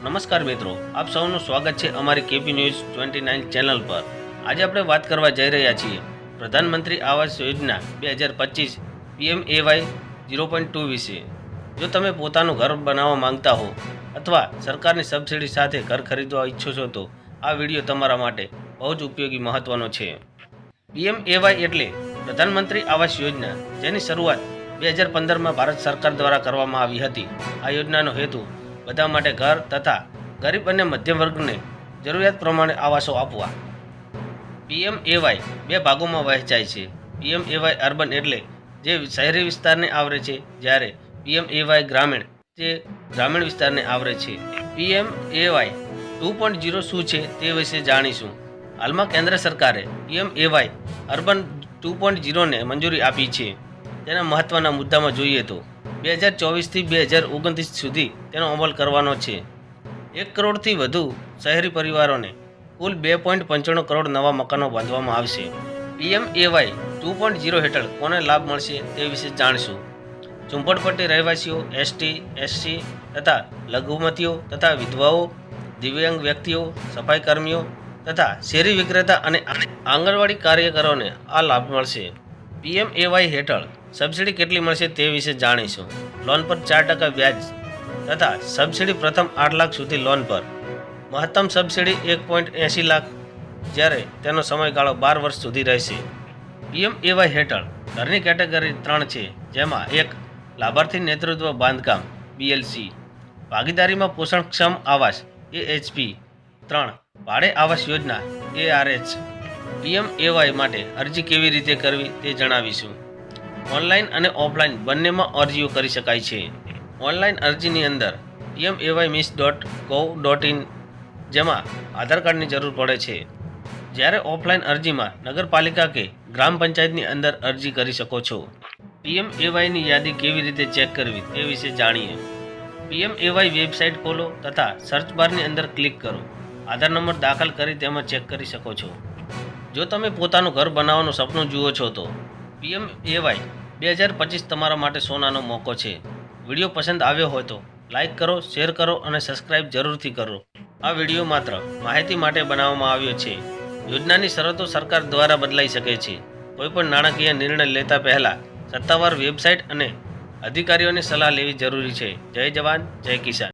નમસ્કાર મિત્રો, આપ સૌનું સ્વાગત છે અમારી KP news twenty nine channel પર. આજે આપણે વાત કરવા જઈ રહ્યા છીએ. પ્રધાનમંત્રી આવાસ યોજના બે હજાર પચીસ PM AY zero point two વિશે. જો તમે પોતાનું ઘર બનાવવા માંગતા હો અથવા સરકારની સબસિડી સાથે ઘર ખરીદવા ઈચ્છો છો તો આ વીડિયો તમારા માટે બહુ જ ઉપયોગી મહત્વનો છે. પીએમ એવાય એટલે પ્રધાનમંત્રી આવાસ યોજના, જેની શરૂઆત બે હજાર પંદરમાં ભારત સરકાર દ્વારા કરવામાં આવી હતી. આ યોજનાનો હેતુ બધા માટે ઘર તથા ગરીબ અને મધ્યમ વર્ગને જરૂરિયાત પ્રમાણે આવાસો આપવા. પીએમ એવાય બે ભાગોમાં વહેંચાય છે. પીએમ એવાય અર્બન એટલે જે શહેરી વિસ્તારને આવરે છે, જ્યારે પીએમ એવાય ગ્રામીણ તે ગ્રામીણ વિસ્તારને આવરે છે. PM AY two point zero શું છે તે વિશે જાણીશું. હાલમાં કેન્દ્ર સરકારે PM AY urban two point જીરોને મંજૂરી આપી છે. તેના મહત્ત્વના મુદ્દામાં જોઈએ તો બે હજાર ચોવીસથી બે હજાર ઓગણત્રીસ સુધી તેનો અમલ કરવાનો છે. એક કરોડથી વધુ શહેરી પરિવારોને કુલ બે પોઈન્ટ પંચાણું કરોડ નવા મકાનો બાંધવામાં આવશે. PM AY two point zero હેઠળ કોને લાભ મળશે તે વિશે જાણીશું. ઝુંપડપટ્ટી રહેવાસીઓ, એસટી, એસસી તથા લઘુમતીઓ તથા વિધવાઓ, દિવ્યાંગ વ્યક્તિઓ સફાઈ કર્મીઓ તથા શેરી વિક્રેતા અને આંગણવાડી કાર્યકરોને આ લાભ મળશે. પીએમ એવાય હેઠળ સબસિડી કેટલી મળશે તે વિશે જાણીશું. લોન પર ચાર ટકા વ્યાજ તથા સબસિડી પ્રથમ આઠ લાખ સુધી લોન પર. મહત્તમ સબસિડી એક પોઈન્ટ એંશી લાખ જ્યારે તેનો સમયગાળો બાર વર્ષ સુધી રહેશે. પીએમ એવાય હેઠળ ઘરની કેટેગરી ત્રણ છે, જેમાં એક લાભાર્થી નેતૃત્વ બાંધકામ બીએલસી ભાગીદારીમાં પોષણક્ષમ આવાસ એએચપી ત્રણ, ભાડે આવાસ યોજના એઆરએચ પીએમ એવાય માટે અરજી કેવી રીતે કરવી તે જણાવીશું. ઓનલાઈન અને ઓફલાઈન બંનેમાં અરજીઓ કરી શકાય છે. ઓનલાઈન અરજીની અંદર PM AY MIS dot gov dot in જેમાં આધાર કાર્ડની જરૂર પડે છે. જ્યારે ઓફલાઈન અરજીમાં નગરપાલિકા કે ગ્રામ પંચાયતની અંદર અરજી કરી શકો છો. પીએમ એવાયની યાદી કેવી રીતે ચેક કરવી તે વિશે જાણીએ. પીએમ એવાય વેબસાઇટ ખોલો તથા સર્ચ બારની અંદર ક્લિક કરો. આધાર નંબર દાખલ કરી તેમાં ચેક કરી શકો છો. જો તમે પોતાનું ઘર બનાવવાનું સપનું જુઓ છો તો પીએમ એવાય. બે હજાર પચીસ તમારા માટે સોનાનો મોકો છે. વીડિયો પસંદ આવ્યો હોય તો લાઇક કરો, શેર કરો અને સબસ્ક્રાઇબ જરૂરથી કરો. આ વીડિયો માત્ર માહિતી માટે બનાવવામાં આવ્યો છે. યોજનાની શરતો સરકાર દ્વારા બદલાઈ શકે છે. કોઈપણ નાણાકીય નિર્ણય લેતા પહેલાં સત્તાવાર વેબસાઇટ અને અધિકારીઓની સલાહ લેવી જરૂરી છે. જય જવાન, જય કિસાન.